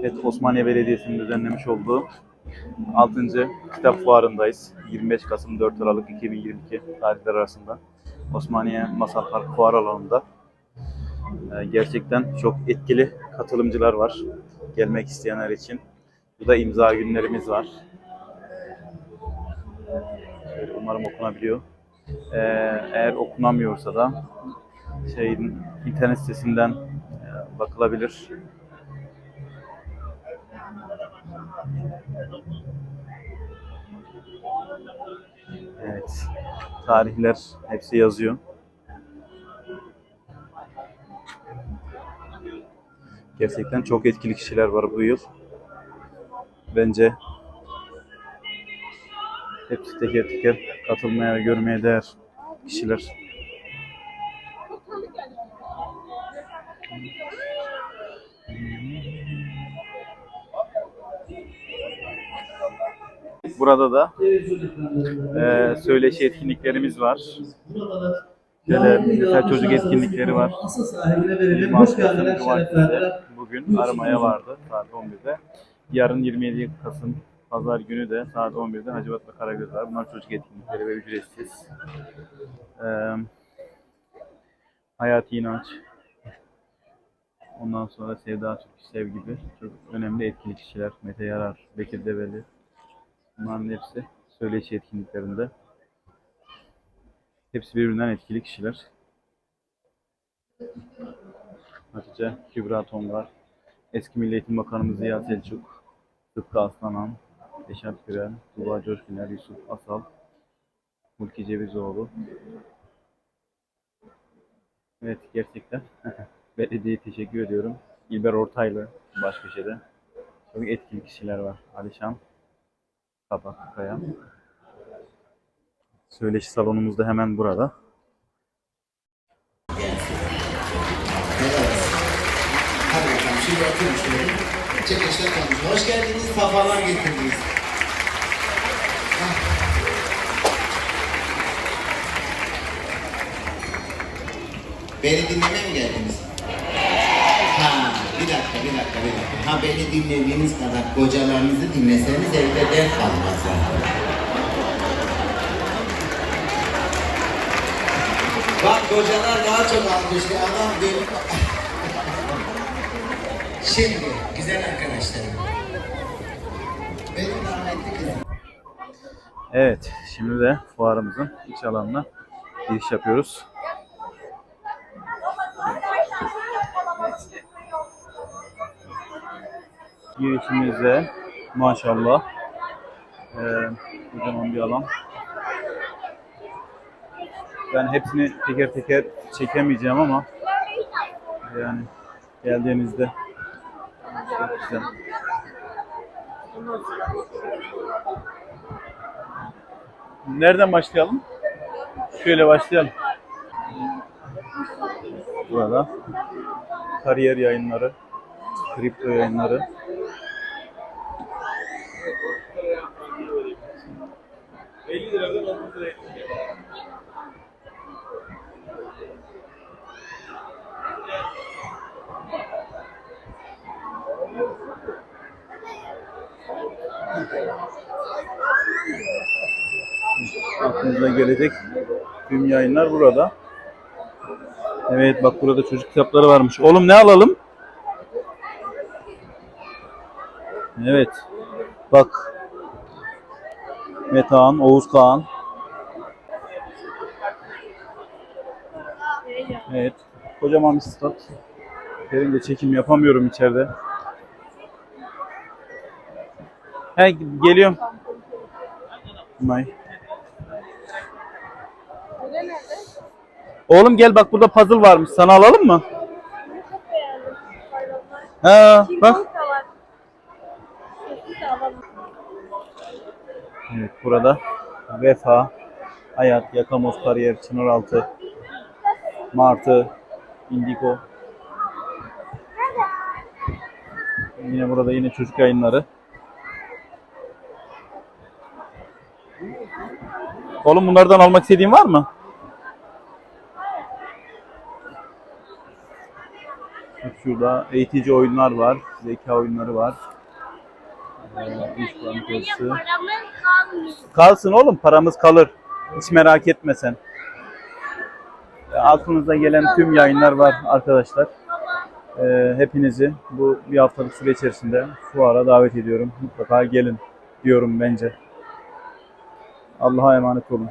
Evet, Osmaniye Belediyesi'nin düzenlemiş olduğu 6. Kitap Fuarı'ndayız. 25 Kasım 4 Aralık 2022 tarihler arasında Osmaniye Masal Park Fuar alanında Ee, gerçekten çok etkili katılımcılar var gelmek isteyenler için. Bu da imza günlerimiz var. Umarım okunabiliyor. Ee, eğer okunamıyorsa da şeyin internet sitesinden e, bakılabilir. Evet. Tarihler hepsi yazıyor. Gerçekten çok etkili kişiler var bu yıl. Bence hepsi teker teker katılmaya ve görmeye değer kişiler. Burada da e, söyleşi etkinliklerimiz var. Şöyle mesela çocuk etkinlikleri var. Asıl sahibine verilir. 26 Hoş geldiler, Kasım Cumartesi bugün aramaya vardı saat 11'de. Yarın 27 Kasım Pazar günü de saat 11'de Hacivat ve Karagöz var. Bunlar çocuk etkinlikleri ve ücretsiz. Ee, Hayati İnanç, ondan sonra Sevda Türk Sev gibi çok önemli etkili kişiler. Mete Yarar, Bekir Develi. Bunların hepsi söyleşi etkinliklerinde. Hepsi birbirinden etkili kişiler. Hatice Kübra Tomlar, eski Milli Eğitim Bakanımız Ziya Selçuk, Sıtkı Aslanan, Eşat Gürel, Tuba Coşkuner, Yusuf Asal, Mulki Cevizoğlu. Evet gerçekten belediyeye teşekkür ediyorum. İlber Ortaylı Başköşe'de. Çok etkili kişiler var. Alişan Kabak Kaya. Söyleşi salonumuz da hemen burada. Çekişler kalmış. Hoş geldiniz, safalar getirdiniz. Beni dinlemeye mi geldiniz? Bir dakika, bir dakika, bir dakika. Ha beni dinlediğiniz kadar kocalarınızı dinleseniz evde dert kalmaz yani. Bak kocalar daha çok almıştı. Adam benim... Şimdi güzel arkadaşlarım. Benim rahmetli kızım. Evet, şimdi de fuarımızın iç alanına giriş yapıyoruz. Girişimizde maşallah eee kocaman bir alan. Ben hepsini teker teker çekemeyeceğim ama yani geldiğinizde çok güzel. Nereden başlayalım? Şöyle başlayalım. Burada kariyer yayınları, kripto yayınları. Aklınıza gelecek tüm yayınlar burada. Evet bak burada çocuk kitapları varmış. Oğlum ne alalım? Evet. Bak. Metehan, Oğuz Kağan. Evet. Kocaman bir stat. Yeterince çekim yapamıyorum içeride. He geliyorum. May. Oğlum gel bak burada puzzle varmış. Sana alalım mı? Ha bak. Evet burada Vefa, Hayat, Yakamoz Kariyer, Çınaraltı, Martı, Indigo. Yine burada yine çocuk yayınları. Oğlum bunlardan almak istediğin var mı? Şurada eğitici oyunlar var. Zeka oyunları var. Paramız kalmıyor. Kalsın oğlum paramız kalır. Hiç merak etme sen. Ee, Aklınıza gelen tüm yayınlar var arkadaşlar. Ee, hepinizi bu bir haftalık süre içerisinde fuara davet ediyorum. Mutlaka gelin diyorum bence. Allah'a emanet olun.